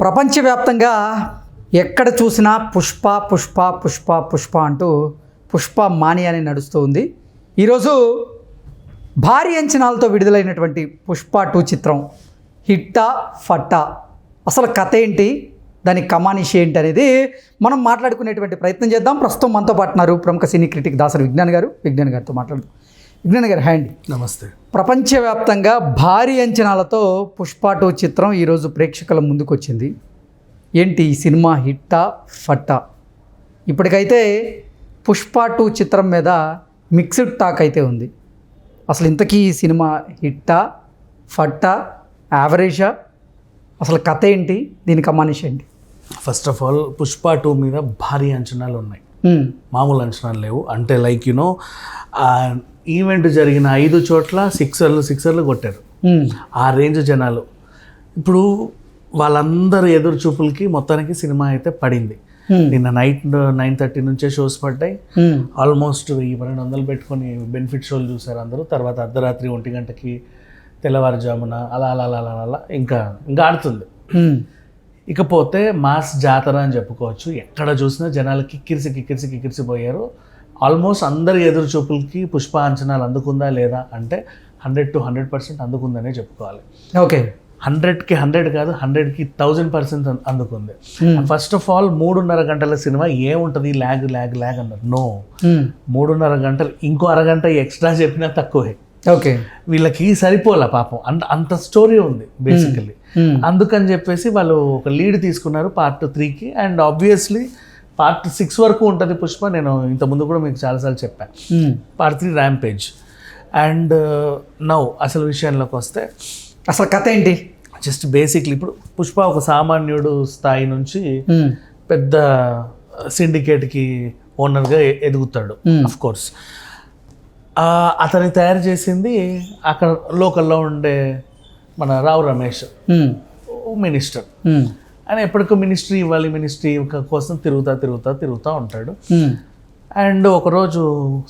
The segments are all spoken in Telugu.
ప్రపంచవ్యాప్తంగా ఎక్కడ చూసినా పుష్ప పుష్ప పుష్ప పుష్ప అంటూ పుష్ప మానియాని నడుస్తూ ఉంది. ఈరోజు భారీ అంచనాలతో విడుదలైనటువంటి పుష్ప టూ చిత్రం హిట్టా ఫట్టా. అసలు కథ ఏంటి? దాని కమానిషి ఏంటి అనేది మనం మాట్లాడుకునేటువంటి ప్రయత్నం చేద్దాం. ప్రస్తుతం మనతో పాటున్నారు ప్రముఖ సినీ క్రిటిక్ దాసరి విజ్ఞాన్ గారు. విజ్ఞాన్ గారితో మాట్లాడుతాం విజ్ఞాన్ గారు హ్యాండ్ నమస్తే. ప్రపంచవ్యాప్తంగా భారీ అంచనాలతో పుష్ప టూ చిత్రం ఈరోజు ప్రేక్షకుల ముందుకు వచ్చింది ఏంటి ఈ సినిమా హిట్టా ఫట్టా? ఇప్పటికైతే పుష్ప టూ చిత్రం మీద మిక్స్డ్ టాక్ అయితే ఉంది. అసలు ఇంతకీ ఈ సినిమా హిట్టా ఫట్టా యావరేజా? అసలు కథ ఏంటి? దీనికి అమానిషి ఏంటి first of all Pushpa two మీద భారీ అంచనాలు ఉన్నాయి మామూలు అంచనాలు లేవు. అంటే లైక్ యూనో ఈవెంట్ జరిగిన ఐదు చోట్ల సిక్సర్లు సిక్సర్లు కొట్టారు. ఆ రేంజ్ జనాలు. ఇప్పుడు వాళ్ళందరి ఎదురు చూపులకి మొత్తానికి సినిమా అయితే పడింది. నిన్న నైట్ నైన్ థర్టీ నుంచే షోస్ పడ్డాయి. ఆల్మోస్ట్ వెయ్యి పన్నెండు వందలు పెట్టుకొని బెనిఫిట్ షోలు చూశారు అందరూ. తర్వాత అర్ధరాత్రి ఒంటి గంటకి తెల్లవారుజామున అలా అలా అలా అలా అలా ఇంకా ఇంకా ఆడుతుంది. ఇకపోతే మాస్ జాతర అని చెప్పుకోవచ్చు. ఎక్కడ చూసినా జనాలు కిక్కిరిసి కిక్కిరిసి కిక్కిరిసి పోయారు ఆల్మోస్ట్ అందరి ఎదురు చూపులకి పుష్ప అంచనాలు అందుకుందా లేదా అంటే హండ్రెడ్ టు హండ్రెడ్ పర్సెంట్ అందుకుందనే చెప్పుకోవాలి. ఓకే. హండ్రెడ్కి హండ్రెడ్ కాదు హండ్రెడ్కి థౌజండ్ పర్సెంట్ అందుకుంది. ఉమ్, ఫస్ట్ ఆఫ్ ఆల్ మూడున్నర గంటల సినిమా ఏముంటుంది? ల్యాగ్ ల్యాగ్ ల్యాగ్ అన్నారు. నో. ఉమ్, మూడున్నర గంటలు ఇంకో అరగంట ఎక్స్ట్రా చెప్పినా తక్కువే. ఓకే. వీళ్ళకి సరిపోలే పాపం. అంత అంత స్టోరీ ఉంది బేసికలీ ఉమ్, అందుకని చెప్పేసి వాళ్ళు ఒక లీడ్ తీసుకున్నారు పార్ట్ త్రీకి అండ్ ఆబ్వియస్లీ పార్ట్ సిక్స్ వరకు ఉంటుంది పుష్ప నేను ఇంతకుముందు కూడా మీకు చాలాసార్లు చెప్పాను. Part three rampage and now అసలు విషయంలోకి వస్తే అసలు కథ ఏంటి? జస్ట్ బేసిక్లీ ఇప్పుడు పుష్ప ఒక సామాన్యుడు స్థాయి నుంచి ఉమ్, పెద్ద సిండికేట్కి ఓనర్గా ఎదుగుతాడు Hmm. అఫ్ కోర్స్ అతన్ని తయారు చేసింది అక్కడ లోకల్లో ఉండే మన రావు రమేష్ మినిస్టర్ ఉమ్, ఆయన ఎప్పటికో మినిస్ట్రీ ఇవ్వాలి మినిస్ట్రీ కోసం తిరుగుతా తిరుగుతా తిరుగుతూ ఉంటాడు. ఉమ్, అండ్ ఒకరోజు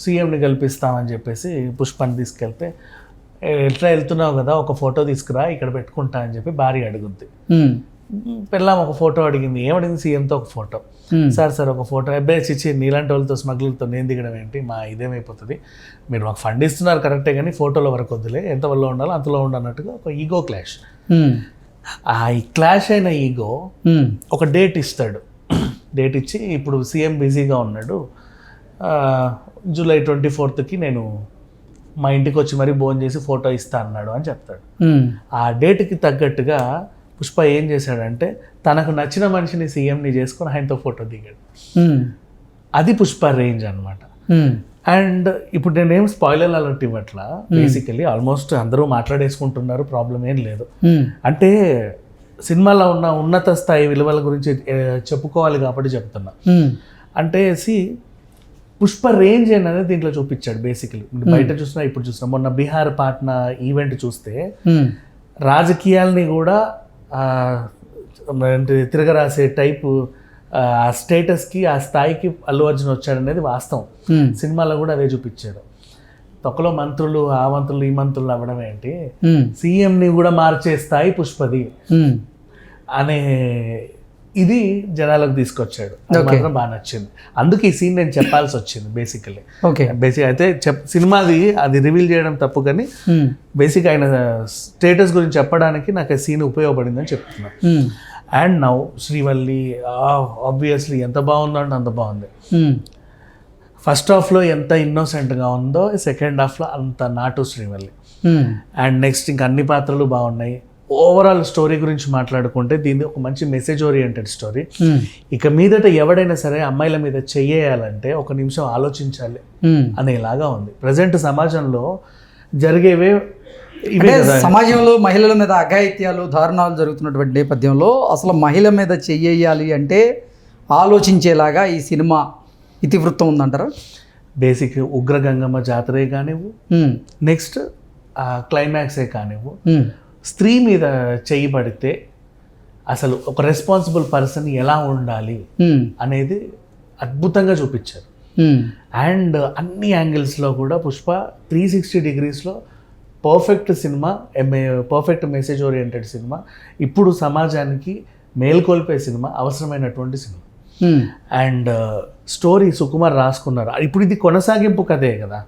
సీఎంని కల్పిస్తామని చెప్పేసి పుష్పాన్ని తీసుకెళ్తే "ఏ, ఎట్లా వెళ్తున్నావు కదా ఒక ఫోటో తీసుకురా ఇక్కడ పెట్టుకుంటా అని చెప్పి భార్య అడుగుద్ది. ఉమ్, పెళ్ళాం ఒక ఫోటో అడిగింది. ఏమడిగింది సీఎంతో ఒక ఫోటో ఉమ్, సార్ సార్ ఒక ఫోటో అబ్బాయి చిచ్చి నీలాంటి వాళ్ళతో స్మగ్లర్తో నేను దిగడం ఏంటి? మా ఇదేమైపోతుంది? మీరు మాకు ఫండ్ ఇస్తున్నారు కరెక్టే కానీ ఫోటోలో వరకు వద్దులే. ఎంత వల్ల ఉండాలో అంతలో ఉండన్నట్టుగా ఒక ఈగో క్లాష్ ఆ క్లాష్ అయిన ఈగో ఉమ్, ఒక డేట్ ఇస్తాడు. డేట్ ఇచ్చి ఇప్పుడు సీఎం బిజీగా ఉన్నాడు. జూలై ట్వంటీ ఫోర్త్కి నేను మా ఇంటికి వచ్చి మరీ భోజనం చేసి ఫోటో ఇస్తా అన్నాడు అని చెప్తాడు. ఉమ్, ఆ డేట్కి తగ్గట్టుగా పుష్ప ఏం చేశాడంటే తనకు నచ్చిన మనిషిని సీఎంని చేసుకొని ఆయనతో ఫోటో దిగాడు. ఉమ్, అది పుష్ప రేంజ్ అనమాట అండ్ ఇప్పుడు నేనేం స్పాయిలర్ అలర్ట్ ఇవ్వట్లా బేసికలీ ఆల్మోస్ట్ అందరూ మాట్లాడేసుకుంటున్నారు ప్రాబ్లం ఏం లేదు. అంటే సినిమాలో ఉన్న ఉన్నత స్థాయి విలువల గురించి చెప్పుకోవాలి కాబట్టి చెప్తున్నా. అంటే సి పుష్ప రేంజ్ అనేది దీంట్లో చూపించాడు బేసికలీ బయట చూసినా ఇప్పుడు చూసినా మొన్న బీహార్ పాట్నా ఈవెంట్ చూస్తే రాజకీయాల్ని కూడా తిరగరాసే టైపు ఆ స్టేటస్కి ఆ స్థాయికి అల్లు అర్జున్ వచ్చాడనేది వాస్తవం. ఉమ్, సినిమాలో కూడా అదే చూపించారు తొక్కలో మంత్రులు ఆ మంత్రులు ఈ మంత్రులు అవ్వడం ఏంటి? ఉమ్, సీఎంని కూడా మార్చే స్థాయి పుష్పది. ఉమ్, అనే ఇది జనాలకు తీసుకొచ్చాడు. మాత్రం బాగా నచ్చింది. అందుకే ఈ సీన్ నేను చెప్పాల్సి వచ్చింది బేసికలీ ఓకే బేసిక్ అయితే సినిమాది అది రివీల్ చేయడం తప్పు కానీ బేసిక్ ఆయన స్టేటస్ గురించి చెప్పడానికి నాకు ఆ సీన్ ఉపయోగపడిందని చెప్తున్నాను అండ్ నౌ శ్రీవల్లి ఆబ్వియస్లీ ఎంత బాగుందో అంటే అంత బాగుంది. ఫస్ట్ హాఫ్లో ఎంత ఇన్నోసెంట్గా ఉందో సెకండ్ హాఫ్లో అంత నాటు శ్రీవల్లి అండ్ నెక్స్ట్ ఇంకా అన్ని పాత్రలు బాగున్నాయి. ఓవరాల్ స్టోరీ గురించి మాట్లాడుకుంటే దీన్ని ఒక మంచి మెసేజ్ ఓరియంటెడ్ స్టోరీ ఇక మీదట ఎవడైనా సరే అమ్మాయిల మీద చెయ్యేయాలంటే ఒక నిమిషం ఆలోచించాలి ఉమ్. అనేలాగా ఉంది. ప్రజెంట్ సమాజంలో జరిగేవే సమాజంలో మహిళల మీద అఘాయిత్యాలు దారుణాలు జరుగుతున్నటువంటి నేపథ్యంలో అసలు మహిళ మీద చెయ్యాలి అంటే ఆలోచించేలాగా ఈ సినిమా ఇతివృత్తం ఉందంటారా? బేసిక్ ఉగ్రగంగమ్మ జాతరే కానివ్వు నెక్స్ట్ క్లైమాక్సే కానివ్వు. స్త్రీ మీద చెయ్యి పడితే అసలు ఒక రెస్పాన్సిబుల్ పర్సన్ ఎలా ఉండాలి అనేది అద్భుతంగా చూపించారు. అండ్ అన్ని యాంగిల్స్లో కూడా Pushpa three sixty డిగ్రీస్లో perfect cinema perfect message oriented cinema ఇప్పుడు సమాజానికి మేల్కొల్పే సినిమా అవసరమైనటువంటి సినిమా అండ్ స్టోరీ సుకుమార్ రాసుకున్నారు. ఇప్పుడు ఇది కొనసాగింపు కథే కదా.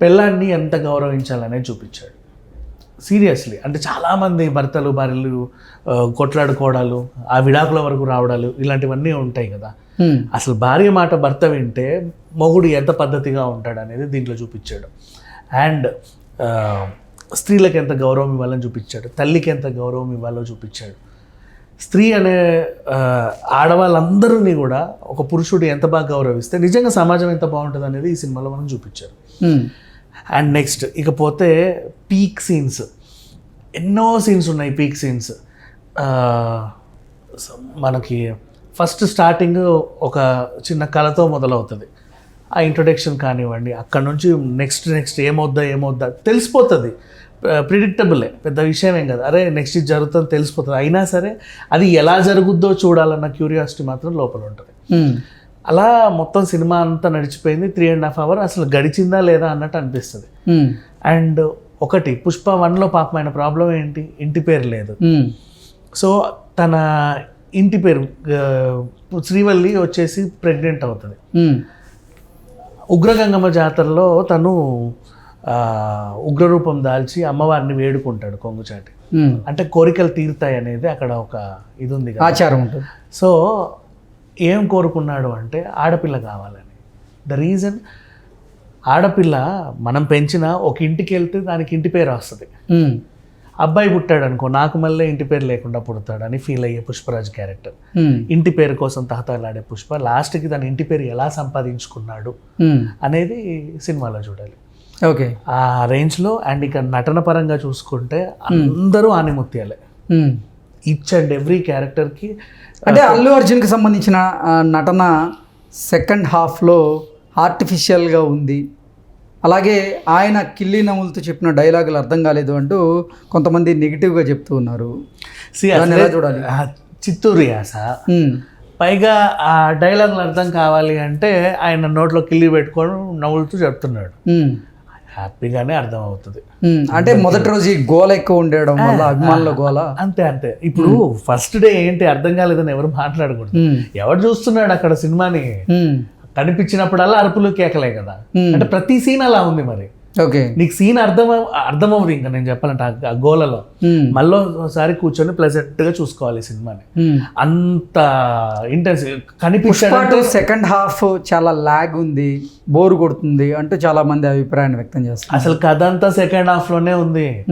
పెళ్ళాన్ని ఎంత గౌరవించాలనేది చూపించాడు. సీరియస్లీ అంటే చాలామంది భర్తలు భార్యలు ఆ, కొట్లాడుకోవడాలు ఆ విడాకుల వరకు రావడాలు ఇలాంటివన్నీ ఉంటాయి కదా. ఉమ్, అసలు భార్య మాట భర్త వింటే మొగుడు ఎంత పద్ధతిగా ఉంటాడు అనేది దీంట్లో చూపించాడు. అండ్ స్త్రీలకు ఎంత గౌరవం ఇవ్వాలని చూపించాడు తల్లికి ఎంత గౌరవం ఇవ్వాలో చూపించాడు. స్త్రీ అనే ఆడవాళ్ళందరినీ కూడా ఒక పురుషుడు ఎంత బాగా గౌరవిస్తే నిజంగా సమాజం ఎంత బాగుంటుంది అనేది ఈ సినిమాలో మనం చూపించారు. అండ్ నెక్స్ట్ ఇకపోతే పీక్ సీన్స్. ఎన్నో సీన్స్ ఉన్నాయి పీక్ సీన్స్. మనకి ఫస్ట్ స్టార్టింగ్ ఒక చిన్న కళతో మొదలవుతుంది. ఆ ఇంట్రొడక్షన్ కానివ్వండి అక్కడ నుంచి నెక్స్ట్ నెక్స్ట్ ఏమొద్దా ఏమొద్దా తెలిసిపోతుంది. ప్రిడిక్టబులే పెద్ద విషయం ఏం కదా. అరే నెక్స్ట్ ఇది జరుగుతుంది తెలిసిపోతుంది. అయినా సరే అది ఎలా జరుగుద్దో చూడాలన్న క్యూరియాసిటీ మాత్రం లోపల ఉంటుంది. ఉమ్, అలా మొత్తం సినిమా అంతా నడిచిపోయింది. త్రీ అండ్ హాఫ్ అవర్ అసలు గడిచిందా లేదా అన్నట్టు అనిపిస్తుంది. ఉమ్, అండ్ ఒకటి పుష్ప వన్లో పాపమైన ప్రాబ్లం ఏంటి? ఇంటి పేరు లేదు. ఉమ్, సో తన ఇంటి పేరు శ్రీవల్లి వచ్చేసి ప్రెగ్నెంట్ అవుతుంది. ఉగ్రగంగమ్మ జాతరలో తను ఉగ్రరూపం దాల్చి అమ్మవారిని వేడుకుంటాడు కొంగుచాటి. అంటే కోరికలు తీరుతాయి అనేది అక్కడ ఒక ఇది ఉంది ఆచారం ఉంటుంది. సో ఏం కోరుకున్నాడు అంటే ఆడపిల్ల కావాలని. ద రీజన్ ఆడపిల్ల మనం పెంచిన ఒక ఇంటికి వెళ్తే దానికి ఇంటి పేరు వస్తుంది. అబ్బాయి పుట్టాడు అనుకో నాకు మళ్ళీ ఇంటి పేరు లేకుండా పుడతాడని ఫీల్ అయ్యే పుష్పరాజ్ క్యారెక్టర్ ఇంటి పేరు కోసం తహతలాడే పుష్ప లాస్ట్కి తన ఇంటి పేరు ఎలా సంపాదించుకున్నాడు అనేది సినిమాలో చూడాలి. ఓకే. ఆ రేంజ్లో అండ్ ఇక నటన పరంగా చూసుకుంటే అందరూ ఆనిముత్యాలే. ఈచ్ అండ్ ఎవ్రీ క్యారెక్టర్కి అంటే అల్లు అర్జున్కి సంబంధించిన నటన సెకండ్ హాఫ్లో ఆర్టిఫిషియల్గా ఉంది. అలాగే ఆయన కిల్లి నములతో చెప్పిన డైలాగులు అర్థం కాలేదు అంటూ కొంతమంది నెగిటివ్గా చెప్తూ ఉన్నారు. చూడాలి? చిత్తూరు యాస. పైగా ఆ డైలాగులు అర్థం కావాలి అంటే ఆయన నోట్లో కిల్లి పెట్టుకొని నవ్వులుతూ చెప్తున్నాడు. హ్యాపీగానే అర్థం అవుతుంది. అంటే మొదటి రోజు ఈ గోల ఎక్కువ ఉండడం వల్ల అభిమానుల గోల? అంతే అంతే. ఇప్పుడు ఫస్ట్ డే ఏంటి? అర్థం కాలేదని ఎవరు మాట్లాడకూడదు. ఎవరు చూస్తున్నాడు అక్కడ సినిమాని? కనిపించినప్పుడల్లా అరుపులు కేకలే కదా. అంటే ప్రతి సీన్ అలా ఉంది మరి ఓకే. నీకు సీన్ అర్థం అర్థమవుతుంది ఇంకా నేను చెప్పాలంటే ఆ- గోలలో. మళ్ళీ ఒకసారి కూర్చొని ప్లెజెంట్గా చూసుకోవాలి సినిమాని. అంత ఇంటెన్స్ టూ సెకండ్ హాఫ్ చాలా లాగ్ ఉంది బోర్ కొడుతుంది అంటూ చాలా మంది అభిప్రాయాన్ని వ్యక్తం చేస్తారు అసలు కథ అంతా సెకండ్ హాఫ్లోనే ఉంది.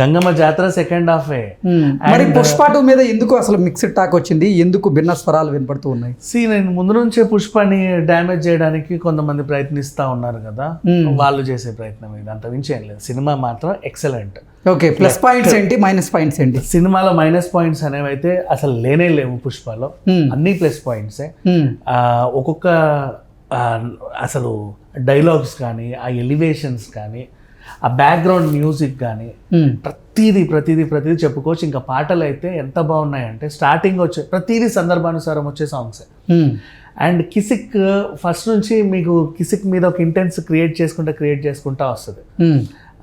గంగమ్మ జాతర సెకండ్ హాఫే. మరి పుష్ప టూ మీద ఎందుకు అసలు మిక్స్డ్ టాక్ వచ్చింది? ఎందుకు భిన్న స్వరాలు వినపడుతూ ఉన్నాయి? సి నేను ముందు నుంచే పుష్పాన్ని డ్యామేజ్ చేయడానికి కొంతమంది ప్రయత్నిస్తా ఉన్నారు కదా. వాళ్ళు చేసే ప్రయత్నం. ఇది. అంత మించి ఏం లేదు. సినిమా మాత్రం ఎక్సలెంట్ ఓకే ప్లస్ పాయింట్స్ ఏంటి? మైనస్ పాయింట్స్ ఏంటి? సినిమాలో మైనస్ పాయింట్స్ అనేవి అయితే అసలు లేనే లేవు పుష్పలో. ఉమ్, అన్ని ప్లస్ పాయింట్సే ఆ, ఒక్కొక్క అసలు డైలాగ్స్ కానీ ఆ ఎలివేషన్స్ కానీ ఆ బ్యాక్గ్రౌండ్ మ్యూజిక్ కానీ ప్రతిదీ ప్రతిదీ ప్రతిదీ చెప్పుకోవచ్చు. ఇంకా పాటలు అయితే ఎంత బాగున్నాయంటే స్టార్టింగ్ వచ్చే ప్రతిదీ సందర్భానుసారం వచ్చే సాంగ్సే అండ్ కిసిక్ ఫస్ట్ నుంచి మీకు కిసిక్ మీద ఒక ఇంటెన్స్ క్రియేట్ చేసుకుంటా క్రియేట్ చేసుకుంటా వస్తుంది.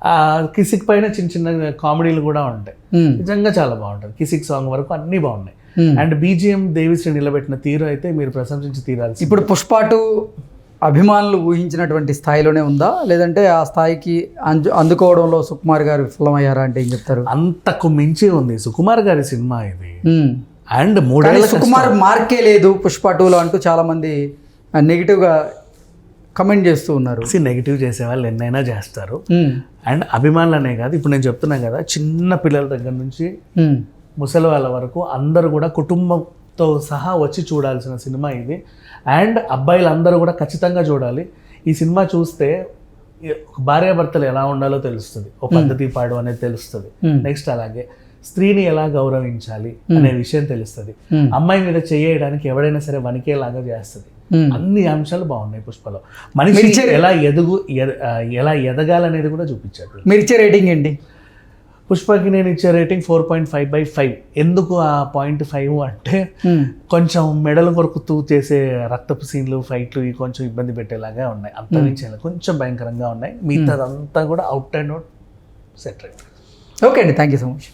ఆ కిసిక్ పైన చిన్న చిన్న కామెడీలు కూడా ఉంటాయి. ఉమ్, నిజంగా చాలా బాగుంటుంది. కిసిక్ సాంగ్ వరకు అన్నీ బాగున్నాయి. ఉమ్. అండ్ బీజిఎం దేవిశ్రీ నిలబెట్టిన తీరు అయితే మీరు ప్రశంసించి తీరాల్సి ఇప్పుడు పుష్ప టూ అభిమానులు ఊహించినటువంటి స్థాయిలోనే ఉందా? లేదంటే ఆ స్థాయికి అందు అందుకోవడంలో సుకుమార్ గారు విఫలమయ్యారా అంటే ఏం చెప్తారు? అంతకు మించి ఉంది. సుకుమార్ గారి సినిమా ఇది. అండ్ మూడేళ్ళ సుకుమార్ మార్కే లేదు పుష్ప టూలో అంటూ చాలా మంది నెగిటివ్గా కమెంట్ చేస్తూ ఉన్నారు. నెగిటివ్ చేసే వాళ్ళు ఎన్నైనా చేస్తారు. అండ్ అభిమానులనే కాదు ఇప్పుడు నేను చెప్తున్నా కదా చిన్న పిల్లల దగ్గర నుంచి ఉమ్, ముసలి వాళ్ళ వరకు అందరూ కూడా కుటుంబంతో సహా వచ్చి చూడాల్సిన సినిమా ఇది. అండ్ అబ్బాయిలు అందరూ కూడా ఖచ్చితంగా చూడాలి. ఈ సినిమా చూస్తే భార్యాభర్తలు ఎలా ఉండాలో తెలుస్తుంది. ఒక పద్ధతి పాడు అనేది తెలుస్తుంది. నెక్స్ట్ అలాగే. స్త్రీని ఎలా గౌరవించాలి అనే విషయం తెలుస్తుంది. ఉమ్, అమ్మాయి మీద చేయడానికి ఎవడైనా సరే వణికేలాగా చేస్తుంది. ఉమ్. అన్ని అంశాలు బాగున్నాయి పుష్పలో. మనిషి ఎలా ఎదుగు ఎలా ఎదగాలనేది కూడా చూపించాడు. మీరు ఇచ్చే రేటింగ్ ఏంటి? పుష్పకి నేను ఇచ్చే rating four point five by five. ఎందుకు ఆ పాయింట్ ఫైవ్ అంటే కొంచెం మెడలు కొరుకుతూ చేసే రక్తపు సీన్లు ఫైట్లు ఇవి కొంచెం ఇబ్బంది పెట్టేలాగా ఉన్నాయి. అంత మించి ఏం లేదు. కొంచెం భయంకరంగా ఉన్నాయి. మిగతాదంతా కూడా out and out set okay అండి. Thank you so much